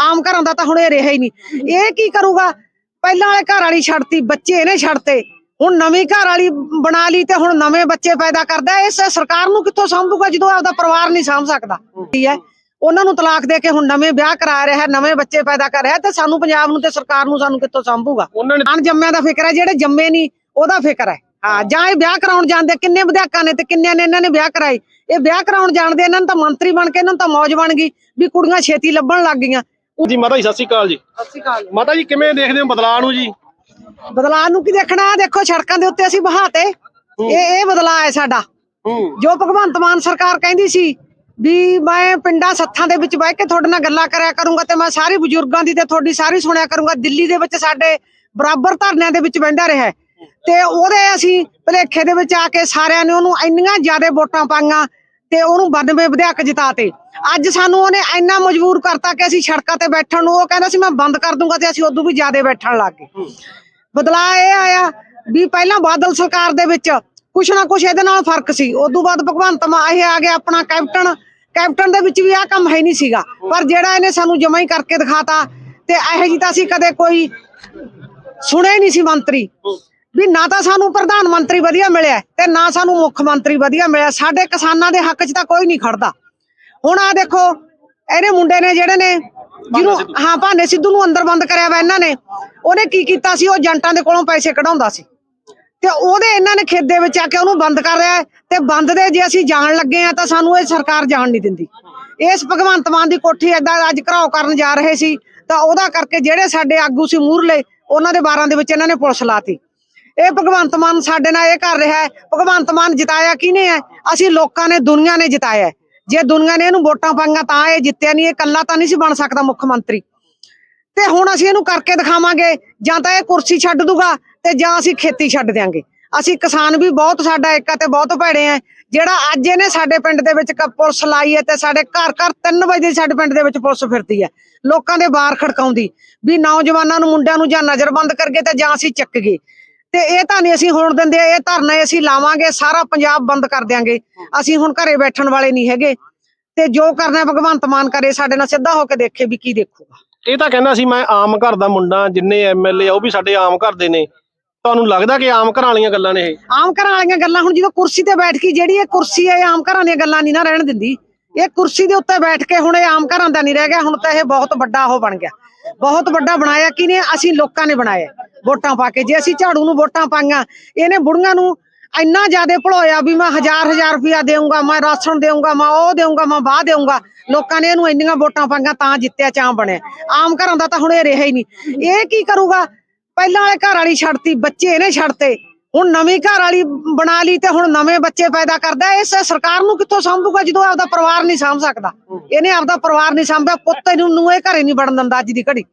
ਆਮ ਘਰਾਂ ਦਾ ਤਾਂ ਹੁਣ ਇਹ ਰਿਹਾ ਹੀ ਨਹੀਂ। ਇਹ ਕੀ ਕਰੂਗਾ? ਪਹਿਲਾਂ ਵਾਲੇ ਘਰ ਵਾਲੀ ਛੱਡਤੀ ਬੱਚੇ ਇਹਨੇ ਛੱਡਤੇ। ਹੁਣ ਨਵੀਂ ਘਰ ਵਾਲੀ ਬਣਾ ਲਈ ਤੇ ਹੁਣ ਨਵੇਂ ਬੱਚੇ ਪੈਦਾ ਕਰਦਾ। ਇਸ ਸਰਕਾਰ ਨੂੰ ਕਿੱਥੋਂ ਸੰਭੂਗਾ ਜਦੋਂ ਆਪਦਾ ਪਰਿਵਾਰ ਨਹੀਂ ਸਾਂਭ ਸਕਦਾ? ਕੀ ਹੈ। ਉਹਨਾਂ ਨੂੰ ਤਲਾਕ ਦੇ ਕੇ ਹੁਣ ਨਵੇਂ ਵਿਆਹ ਕਰਾ ਰਿਹਾ ਹੈ ਨਵੇਂ ਬੱਚੇ ਪੈਦਾ ਕਰ ਰਿਹਾ ਤੇ ਸਾਨੂੰ ਪੰਜਾਬ ਨੂੰ ਤੇ ਸਰਕਾਰ ਨੂੰ ਸਾਨੂੰ ਕਿੱਥੋਂ ਸੰਭੂਗਾ? ਉਹਨਾਂ ਨੇ ਅਣਜੰਮਿਆਂ ਦਾ ਫਿਕਰ ਹੈ ਜਿਹੜੇ ਜੰਮੇ ਨਹੀਂ ਉਹਦਾ ਫਿਕਰ ਹੈ। ਹਾਂ ਜਾਂ ਇਹ ਵਿਆਹ ਕਰਾਉਣ ਜਾਂਦੇ ਕਿੰਨੇ ਵਿਧਾਇਕਾਂ ਨੇ ਤੇ ਕਿੰਨਿਆਂ ਨੇ ਇਹਨਾਂ ਨੇ ਵਿਆਹ ਕਰਾਏ? ਇਹ ਵਿਆਹ ਕਰਾਉਣ ਜਾਣਦੇ ਇਹਨਾਂ ਨੂੰ ਤਾਂ ਮੰਤਰੀ ਬਣ ਕੇ ਇਹਨਾਂ ਨੂੰ ਤਾਂ ਮੌਜ ਬਣ ਗਈ ਵੀ ਕੁੜੀਆਂ ਛੇਤੀ ਲੱਭਣ ਲੱਗ ਗਈਆਂ। ਜੀ ਮਾਤਾ ਜੀ ਸਤਿ ਸ਼੍ਰੀ ਅਕਾਲ ਜੀ। ਸਤਿ ਸ਼੍ਰੀ ਮਾਤਾ ਜੀ ਕਿਵੇਂ ਦੇਖਦੇ ਹੋ ਬਦਲਾਅ ਨੂੰ ਜੀ? ਬਦਲਾਅ ਨੂੰ ਕੀ ਦੇਖਣਾ? ਦੇਖੋ ਸੜਕਾਂ ਦੇ ਉੱਤੇ ਅਸੀਂ ਬਹਾਤੇ ਇਹ ਇਹ ਬਦਲਾਅ ਹੈ ਸਾਡਾ। ਜੋ ਭਗਵੰਤ ਮਾਨ ਸਰਕਾਰ ਕਹਿੰਦੀ ਸੀ ਵੀ ਮੈਂ ਪਿੰਡਾਂ ਸੱਥਾਂ ਦੇ ਵਿੱਚ ਬਹਿ ਕੇ ਤੁਹਾਡੇ ਨਾਲ ਗੱਲਾਂ ਕਰਿਆ ਕਰੂੰਗਾ ਤੇ ਮੈਂ ਸਾਰੀ ਬਜ਼ੁਰਗਾਂ ਦੀ ਤੇ ਤੁਹਾਡੀ ਸਾਰੀ ਸੁਣਿਆ ਕਰੂੰਗਾ ਦਿੱਲੀ ਦੇ ਵਿੱਚ ਸਾਡੇ ਬਰਾਬਰ ਧਰਨਿਆਂ ਦੇ ਵਿੱਚ ਬਹਿੰਦਾ ਰਿਹਾ। ਤੇ ਉਹਦੇ ਅਸੀਂ ਭਲੇਖੇ ਦੇ ਵਿੱਚ ਆ ਕੇ ਸਾਰਿਆਂ ਨੇ ਉਹਨੂੰ ਇੰਨੀਆਂ ਜ਼ਿਆਦਾ ਵੋਟਾਂ ਪਾਈਆਂ ਤੇ ਉਹਨੂੰ 92 ਵਿਧਾਇਕ ਜਿਤਾਤੇ। ਅੱਜ ਸਾਨੂੰ ਉਹਨੇ ਇੰਨਾ ਮਜਬੂਰ ਕਰਤਾ ਕਿ ਅਸੀਂ ਸੜਕਾਂ ਤੇ ਬੈਠਣ ਨੂੰ ਉਹ ਕਹਿੰਦਾ ਸੀ ਮੈਂ ਬੰਦ ਕਰ ਦੂੰਗਾ ਤੇ ਅਸੀਂ ਉਦੋਂ ਵੀ ਜ਼ਿਆਦਾ ਬੈਠਣ ਲੱਗ ਗਏ। ਬਦਲਾਅ ਇਹ ਆਇਆ ਵੀ ਪਹਿਲਾਂ ਬਾਦਲ ਸਰਕਾਰ ਦੇ ਵਿੱਚ ਕੁਛ ਨਾ ਕੁਛ ਇਹਦੇ ਨਾਲ ਫ਼ਰਕ ਸੀ। ਉਦੋਂ ਬਾਅਦ ਭਗਵੰਤ ਮਾਨ ਇਹ ਆ ਗਿਆ ਆਪਣਾ ਕੈਪਟਨ। ਕੈਪਟਨ ਦੇ ਵਿੱਚ ਵੀ ਆਹ ਕੰਮ ਹੈ ਨਹੀਂ ਸੀਗਾ। ਪਰ ਜਿਹੜਾ ਇਹਨੇ ਸਾਨੂੰ ਜਮਾ ਹੀ ਕਰਕੇ ਦਿਖਾਤਾ ਤੇ ਇਹੋ ਜਿਹੀ ਤਾਂ ਅਸੀਂ ਕਦੇ ਕੋਈ ਸੁਣਿਆ ਹੀ ਨਹੀਂ ਸੀ ਮੰਤਰੀ। ਵੀ ਨਾ ਤਾਂ ਸਾਨੂੰ ਪ੍ਰਧਾਨ ਮੰਤਰੀ ਵਧੀਆ ਮਿਲਿਆ ਤੇ ਨਾ ਸਾਨੂੰ ਮੁੱਖ ਮੰਤਰੀ ਵਧੀਆ ਮਿਲਿਆ ਸਾਡੇ ਕਿਸਾਨਾਂ ਦੇ ਹੱਕ 'ਚ ਤਾਂ ਕੋਈ ਨਹੀਂ ਖੜਦਾ। ਹੁਣ ਆ ਦੇਖੋ ਇਹਨੇ ਮੁੰਡੇ ਨੇ ਜਿਹੜੇ ਨੇ ਜਿਹਨੂੰ ਹਾਂ ਭਾਨੇ ਸਿੱਧੂ ਨੂੰ ਅੰਦਰ ਬੰਦ ਕਰਿਆ ਵਾ ਇਹਨਾਂ ਨੇ। ਉਹਨੇ ਕੀ ਕੀਤਾ ਸੀ? ਉਹ ਏਜੰਟਾਂ ਦੇ ਕੋਲੋਂ ਪੈਸੇ ਕਢਾਉਂਦਾ ਸੀ। ਤੇ ਉਹਦੇ ਇਹਨਾਂ ਨੇ ਖੇਤ ਦੇ ਵਿੱਚ ਆ ਕੇ ਉਹਨੂੰ ਬੰਦ ਕਰ ਰਿਹਾ ਤੇ ਬੰਦ ਦੇ ਜੇ ਅਸੀਂ ਜਾਣ ਲੱਗੇ ਆ ਤਾਂ ਸਾਨੂੰ ਇਹ ਸਰਕਾਰ ਜਾਣ ਨਹੀਂ ਦਿੰਦੀ। ਇਸ ਭਗਵੰਤ ਮਾਨ ਦੀ ਕੋਠੀ ਏਦਾਂ ਅੱਜ ਘਰਾਓ ਕਰਨ ਜਾ ਰਹੇ ਸੀ ਤਾਂ ਉਹਦਾ ਕਰਕੇ ਜਿਹੜੇ ਸਾਡੇ ਆਗੂ ਸੀ ਮੂਰਲੇ ਉਹਨਾਂ ਦੇ 12 ਦੇ ਵਿੱਚ ਇਹਨਾਂ ਨੇ ਪੁਲਿਸ ਲਾਤੀ। ਇਹ ਭਗਵੰਤ ਮਾਨ ਸਾਡੇ ਨਾਲ ਇਹ ਕਰ ਰਿਹਾ ਹੈ। ਭਗਵੰਤ ਮਾਨ ਜਿਤਾਇਆ ਕਿਹਨੇ ਹੈ? ਅਸੀਂ ਲੋਕਾਂ ਨੇ, ਦੁਨੀਆ ਨੇ ਜਿਤਾਇਆ ਜੇ ਦੁਨੀਆ ਨੇ ਇਹਨੂੰ ਵੋਟਾਂ ਪਾਈਆਂ ਤਾਂ ਇਹ ਜਿੱਤਿਆ ਨਹੀਂ, ਇਹ ਕੱਲਾ ਤਾਂ ਨਹੀਂ ਸੀ ਬਣ ਸਕਦਾ ਮੁੱਖ ਮੰਤਰੀ। ਤੇ ਹੁਣ ਅਸੀਂ ਇਹਨੂੰ ਕਰਕੇ ਦਿਖਾਵਾਂਗੇ, ਜਾਂ ਤਾਂ ਇਹ ਕੁਰਸੀ ਛੱਡ ਦੂਗਾ ਤੇ ਜਾਂ ਅਸੀਂ ਖੇਤੀ ਛੱਡ ਦਿਆਂਗੇ। ਅਸੀਂ ਕਿਸਾਨ ਵੀ ਬਹੁਤ ਸਾਡਾ ਏਕਾ ਤੇ ਬਹੁਤ ਭੈੜੇ ਆ। ਜਿਹੜਾ ਅੱਜ ਇਹਨੇ ਸਾਡੇ ਪਿੰਡ ਦੇ ਵਿੱਚ ਕ- ਪੁਲਿਸ ਲਾਈ ਹੈ ਤੇ ਸਾਡੇ ਘਰ ਘਰ 3 ਵਜੇ ਸਾਡੇ ਪਿੰਡ ਦੇ ਵਿੱਚ ਪੁਲਿਸ ਫਿਰਦੀ ਹੈ। ਲੋਕਾਂ ਦੇ ਬਾਹਰ ਖੜਕਾਉਂਦੀ ਵੀ ਨੌਜਵਾਨਾਂ ਨੂੰ, ਮੁੰਡਿਆਂ ਨੂੰ ਜਾਂ ਨਜ਼ਰਬੰਦ ਕਰਗੇ ਤੇ ਜਾਂ ਅਸੀਂ ਚੱਕ ਗਏ। ਤੇ ਇਹ ਤਾਂ ਨਹੀਂ ਅਸੀਂ ਹੋਣ ਦਿੰਦੇ ਇਹ ਧਰਨੇ ਅਸੀਂ ਲਾਵਾਂਗੇ ਸਾਰਾ ਪੰਜਾਬ ਬੰਦ ਕਰ ਦਿਆਂਗੇ। ਅਸੀਂ ਹੁਣ ਘਰੇ ਬੈਠਣ ਵਾਲੇ ਨਹੀਂ ਹੈਗੇ। ਤੇ ਜੋ ਕਰਨਾ ਭਗਵੰਤ ਮਾਨ ਕਰੇ ਸਾਡੇ ਨਾਲ ਸਿੱਧਾ ਹੋ ਕੇ ਦੇਖੇ ਵੀ ਕੀ ਦੇਖੂਗਾ। ਇਹ ਤਾਂ ਕਹਿੰਦਾ ਸੀ ਮੈਂ ਆਮ ਘਰ ਦਾ ਮੁੰਡਾ ਜਿੰਨੇ ਐਮਐਲਏ ਉਹ ਵੀ ਸਾਡੇ ਆਮ ਘਰ ਦੇ ਨੇ। ਤੁਹਾਨੂੰ ਲੱਗਦਾ ਕਿ ਆਮ ਘਰਾਂ ਵਾਲੀਆਂ ਗੱਲਾਂ ਨੇ ਇਹ? ਆਮ ਘਰਾਂ ਵਾਲੀਆਂ ਗੱਲਾਂ ਹੁਣ ਜਦੋਂ ਕੁਰਸੀ ਤੇ ਬੈਠ ਕੇ ਜਿਹੜੀ ਇਹ ਕੁਰਸੀ ਹੈ ਆਮ ਘਰਾਂ ਦੀਆਂ ਗੱਲਾਂ ਨਹੀਂ ਨਾ ਰਹਿਣ ਦਿੰਦੀ। ਇਹ ਕੁਰਸੀ ਦੇ ਉੱਤੇ ਬੈਠ ਕੇ ਹੁਣ ਇਹ ਆਮ ਘਰਾਂ ਦਾ ਨਹੀਂ ਰਹਿ ਗਿਆ ਹੁਣ ਤਾਂ ਇਹ ਬਹੁਤ ਵੱਡਾ ਉਹ ਬਣ ਗਿਆ। ਬਹੁਤ ਵੱਡਾ ਬਣਾਇਆ ਕਿਨੇ ਅਸੀਂ ਲੋਕਾਂ ਨੇ ਬਣਾਇਆ। ਵੋਟਾਂ ਪਾ ਕੇ। ਜੇ ਅਸੀਂ ਝਾੜੂ ਨੂੰ ਵੋਟਾਂ ਪਾਈਆਂ, ਇਹਨੇ ਬੁੜੀਆਂ ਨੂੰ ਇੰਨਾ ਜ਼ਿਆਦਾ ਭਲੋਇਆ ਵੀ ਮੈਂ ਹਜ਼ਾਰ ਹਜ਼ਾਰ ਰੁਪਇਆ ਦੇਊਂਗਾ, ਮੈਂ ਰਾਸ਼ਨ ਦੇਊਂਗਾ, ਮੈਂ ਉਹ ਦੇਊਂਗਾ, ਮੈਂ ਬਾਹ ਦੇਊਂਗਾ। ਲੋਕਾਂ ਨੇ ਇਹਨੂੰ ਇੰਨੀਆਂ ਵੋਟਾਂ ਪਾਈਆਂ ਤਾਂ ਜਿੱਤਿਆ ਚਾਂ ਬਣਿਆ। ਆਮ ਘਰਾਂ ਦਾ ਤਾਂ ਹੁਣ ਇਹ ਰਿਹਾ ਹੀ ਨਹੀਂ। ਇਹ ਕੀ ਕਰੂਗਾ? ਪਹਿਲਾਂ ਵਾਲੇ ਘਰ ਵਾਲੀ ਛੱਡਤੀ, ਬੱਚੇ ਇਹਨੇ ਛੱਡਤੇ। ਹੁਣ ਨਵੀਂ ਘਰ ਵਾਲੀ ਬਣਾ ਲਈ ਤੇ ਹੁਣ ਨਵੇਂ ਬੱਚੇ ਪੈਦਾ ਕਰਦਾ। ਹੈ। ਇਸ ਸਰਕਾਰ ਨੂੰ ਕਿੱਥੋਂ ਸੰਭੂਗਾ ਜਦੋਂ ਆਪਦਾ ਪਰਿਵਾਰ ਨਹੀਂ ਸਾਂਭ ਸਕਦਾ? ਇਹਨੇ ਆਪਦਾ ਪਰਿਵਾਰ ਨਹੀਂ ਸਾਂਭਿਆ, ਪੁੱਤ ਨੂੰ ਨੂੰ ਇਹ ਘਰੇ ਨਹੀਂ ਵੜਨ ਦਿੰਦਾ ਅੱਜ ਦੀ ਘੜੀ।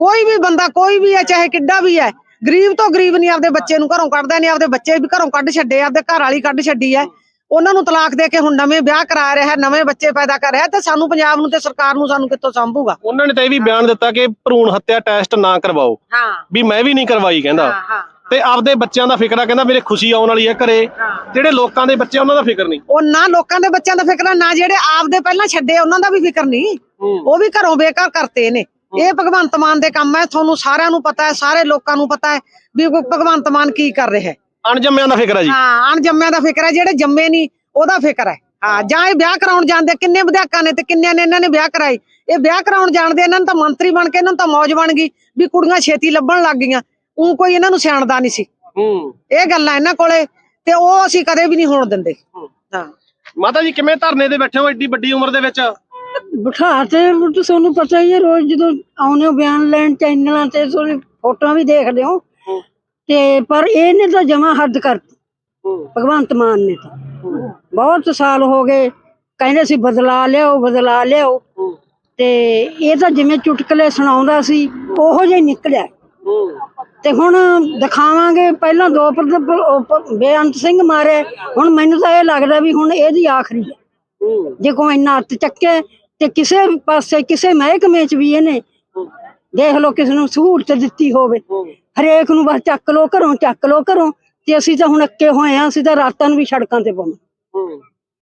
ਕੋਈ ਵੀ ਬੰਦਾ ਕੋਈ ਵੀ ਹੈ ਚਾਹੇ ਕਿੱਡਾ ਵੀ ਹੈ ਗਰੀਬ ਤੋਂ ਗਰੀਬ ਨਹੀਂ ਆਪਦੇ ਬੱਚੇ ਨੂੰ ਘਰੋਂ ਕੱਢਦਾ ਨਹੀਂ ਆਪਦੇ ਬੱਚੇ ਵੀ ਘਰੋਂ ਕੱਢ ਛੱਡੇ ਆਪਦੇ ਘਰ ਵਾਲੀ ਕੱਢ ਛੱਡੀ ਹੈ। ਉਹਨਾਂ ਨੂੰ ਤਲਾਕ ਦੇ ਕੇ ਹੁਣ ਨਵੇਂ ਵਿਆਹ ਕਰਾ ਰਿਹਾ ਹੈ ਨਵੇਂ ਬੱਚੇ ਪੈਦਾ ਕਰ ਰਿਹਾ ਤੇ ਸਾਨੂੰ ਪੰਜਾਬ ਨੂੰ ਤੇ ਸਰਕਾਰ ਨੂੰ ਸਾਨੂੰ ਕਿੱਥੋਂ ਸੰਭੂਗਾ? ਉਹਨਾਂ ਨੇ ਤਾਂ ਇਹ ਵੀ ਬਿਆਨ ਦਿੱਤਾ ਕਿ ਭਰੂਣ ਹੱਤਿਆ ਟੈਸਟ ਨਾ ਕਰਵਾਓ। ਹਾਂ। ਵੀ ਮੈਂ ਵੀ ਨਹੀਂ ਕਰਵਾਈ ਕਹਿੰਦਾ। ਤੇ ਆਪਦੇ ਬੱਚਿਆਂ ਦਾ ਫਿਕਰ ਆ ਕਹਿੰਦਾ ਮੇਰੇ ਖੁਸ਼ੀ ਆਉਣ ਵਾਲੀ ਹੈ ਘਰੇ। ਜਿਹੜੇ ਲੋਕਾਂ ਦੇ ਬੱਚੇ ਉਹਨਾਂ ਦਾ ਫਿਕਰ ਨਹੀਂ। ਉਹ ਨਾ ਲੋਕਾਂ ਦੇ ਬੱਚਿਆਂ ਦਾ ਫਿਕਰ ਨਾ ਜਿਹੜੇ ਆਪਦੇ ਪਹਿਲਾਂ ਛੱਡੇ ਉਹਨਾਂ ਦਾ ਵੀ ਫਿਕਰ ਨਹੀਂ। ਉਹ ਵੀ ਘਰੋਂ ਬੇਕਾਰ ਕਰਤੇ ਨੇ। ਇਹ ਭਗਵੰਤ ਮਾਨ ਦੇ ਕੰਮ ਹੈ ਤੁਹਾਨੂੰ ਸਾਰਿਆਂ ਨੂੰ ਪਤਾ ਹੈ ਸਾਰੇ ਲੋਕਾਂ ਨੂੰ ਪਤਾ ਹੈ ਵੀ ਭਗਵੰਤ ਮਾਨ ਕੀ ਕਰ ਰਿਹਾ ਹੈ। ਅਣਜੰਮਿਆਂ ਦਾ ਫਿਕਰ ਆ ਜੀ। ਹਾਂ ਅਣਜੰਮਿਆਂ ਦਾ ਫਿਕਰ ਹੈ ਜਿਹੜੇ ਜੰਮੇ ਨਹੀਂ ਉਹਦਾ ਫਿਕਰ ਹੈ। ਹਾਂ ਜਾਂ ਇਹ ਵਿਆਹ ਕਰਾਉਣ ਜਾਂਦੇ ਕਿੰਨੇ ਵਿਧਾਇਕਾਂ ਨੇ ਤੇ ਕਿੰਨਿਆਂ ਨੇ ਇਹਨਾਂ ਨੇ ਵਿਆਹ ਕਰਾਏ। ਇਹ ਵਿਆਹ ਕਰਾਉਣ ਜਾਣਦੇ ਇਹਨਾਂ ਨੂੰ ਤਾਂ ਮੰਤਰੀ ਬਣ ਕੇ ਇਹਨਾਂ ਨੂੰ ਤਾਂ ਮੌਜ ਬਣ ਗਈ ਵੀ ਕੁੜੀਆਂ ਛੇਤੀ ਲੱਭਣ ਲੱਗ ਗਈਆਂ। ਉਹ ਕੋਈ ਇਹਨਾਂ ਨੂੰ ਸਿਆਣਦਾ ਨਹੀਂ ਸੀ। ਹੂੰ। ਇਹ ਗੱਲਾਂ ਇਹਨਾਂ ਕੋਲੇ ਤੇ ਉਹ ਅਸੀਂ ਕਦੇ ਵੀ ਨਹੀਂ ਹੋਣ ਦਿੰਦੇ। ਹਾਂ। ਮਾਤਾ ਜੀ ਕਿਵੇਂ ਧਰਨੇ ਤੇ ਬੈਠੇ ਹੋ ਏਡੀ ਵੱਡੀ ਉਮਰ ਦੇ ਵਿੱਚ? ਬਿਠਾ ਤੇ ਤੇ ਤੁਹਾਨੂੰ ਪਤਾ ਹੀ ਹੈ ਰੋਜ਼ ਜਦੋਂ ਆਉਂਦੇ ਹੋ ਬਿਆਨ ਲੈਣ ਚੈਨਲਾਂ ਤੇ ਤੁਸੀਂ ਫੋਟੋਆਂ ਵੀ ਦੇਖਦੇ ਹੋ। ਤੇ ਪਰ ਇਹਨੇ ਤਾਂ ਜਮਾ ਹੱਦ ਕਰਤੀ ਭਗਵੰਤ ਮਾਨ ਨੇ ਤਾਂ। ਬਹੁਤ ਸਾਲ ਹੋ ਗਏ ਕਹਿੰਦੇ ਸੀ ਬਦਲਾ ਲਿਆਓ ਬਦਲਾ ਲਿਆਓ। ਤੇ ਇਹ ਤਾਂ ਜਿਵੇਂ ਚੁਟਕਲੇ ਸੁਣਾਉਂਦਾ ਸੀ ਉਹੋ ਜਿਹਾ ਨਿਕਲਿਆ। ਤੇ ਹੁਣ ਦਿਖਾਵਾਂਗੇ ਪਹਿਲਾਂ ਦੋ ਬੇਅੰਤ ਸਿੰਘ ਮਾਰੇ ਹੁਣ ਮੈਨੂੰ ਤਾਂ ਇਹ ਲੱਗਦਾ ਵੀ ਹੁਣ ਇਹਦੀ ਆਖਰੀ ਹੈ। ਜੇ ਕੋਈ ਇੰਨਾ ਹੱਥ ਚੱਕੇ ਤੇ ਕਿਸੇ ਪਾਸੇ, ਕਿਸੇ ਮਹਿਕਮੇ ਚ ਵੀ ਇਹਨੇ ਦੇਖ ਲਓ ਕਿਸ ਨੂੰ ਸਹੂਲਤ ਦਿੱਤੀ ਹੋਵੇ। ਹਰੇਕ ਨੂੰ ਬਸ ਚੱਕ ਲੋ ਘਰੋਂ ਚੱਕ ਲੋ ਘਰੋਂ। ਤੇ ਅਸੀਂ ਤਾਂ ਹੁਣ ਅੱਕੇ ਹੋਏ ਆ ਅਸੀਂ ਤਾਂ ਰਾਤਾਂ ਨੂੰ ਵੀ ਸੜਕਾਂ ਤੇ ਪਾਉਣਾ।